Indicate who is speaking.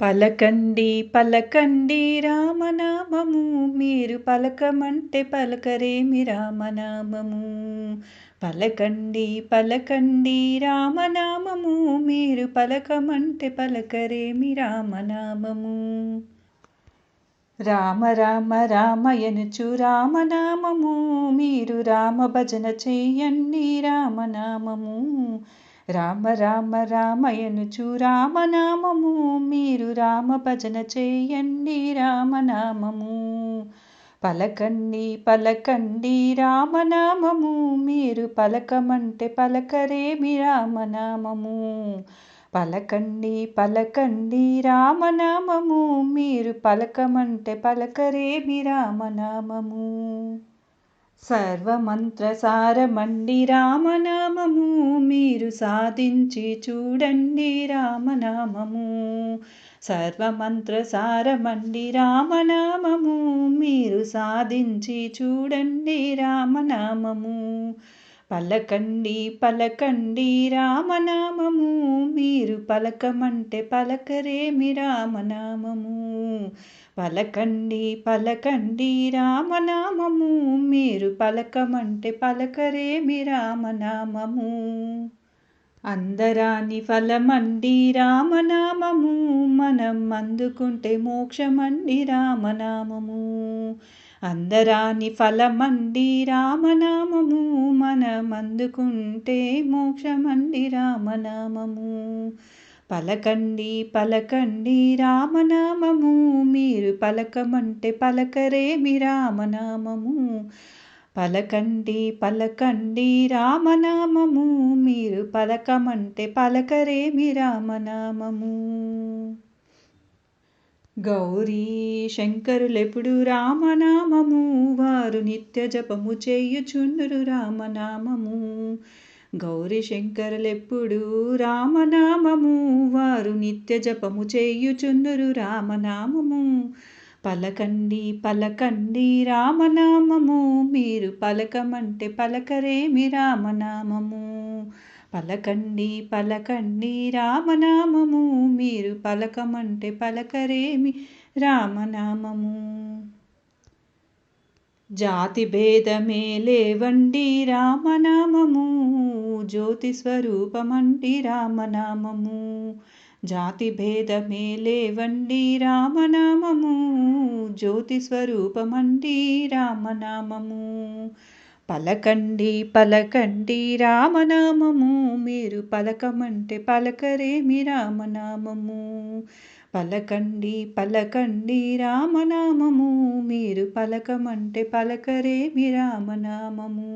Speaker 1: పలకండి పలకండి రామనామము. మీరు పలకమంటే పలకరేమి రామనామము? పలకండి పలకండి రామనామము. మీరు పలకమంటే పలకరేమి రామనామము? రామ రామ రామయనుచు రామనామము. మీరు రామ భజన చెయ్యండి రామనామము. రామ రామ రామయనుచు రామనామము. మీరు రామ భజన చేయండి రామనామము. పలకండి పలకండి రామనామము. మీరు పలకమంటే పలకరేమి రామనామము. పలకండి పలకండి రామనామము. మీరు పలకమంటే పలకరేమి రామనామము. సర్వమంత్ర సారమండి రామనామము మీరు సాధించి చూడండి రామనామము. సర్వమంత్ర సారమండి రామనామము మీరు సాధించి చూడండి రామనామము. పలకండి పలకండి రామనామము. మీరు పలకమంటే పలకరేమి రామనామము. పలకండి పలకండి రామనామము. మీరు పలకమంటే పలకరేమి రామనామము. అందరాని ఫలమండి రామనామము. మనం అందుకుంటే మోక్షమండి రామనామము. అందరాని ఫలమండి రామనామము. మనం అందుకుంటే మోక్షమండి రామనామము. పలకండి పలకండి రామనామము. మీరు పలకమంటే పలకరేమి రామనామము. పలకండి పలకండి రామనామము. మీరు పలకమంటే పలకరేమి రామనామము. గౌరీ శంకరులెప్పుడు రామనామము. వారు నిత్య జపము చేయుచుండురు రామనామము. గౌరీ శంకరలెప్పుడు రామనామము. వారు నిత్య జపము చేయుచుండురు రామనామము. పలకండి పలకండి రామనామము. మీరు పలకమంటే పలకరేమి రామనామము? పలకండి పలకండి రామనామము. మీరు పలకమంటే పలకరేమి రామనామము? జాతి భేదమే లేవండి రామనామము. జ్యోతి స్వరూపమండి రామనామము. జాతి భేదమే లేవండి రామనామము. జ్యోతి స్వరూపమండి రామనామము. పలకండి పలకండి రామనామము. మీరు పలకమంటే పలకరేమి రామనామము. పలకండి పలకండి రామనామము. మీరు పలకమంటే పలకరేమి రామనామము.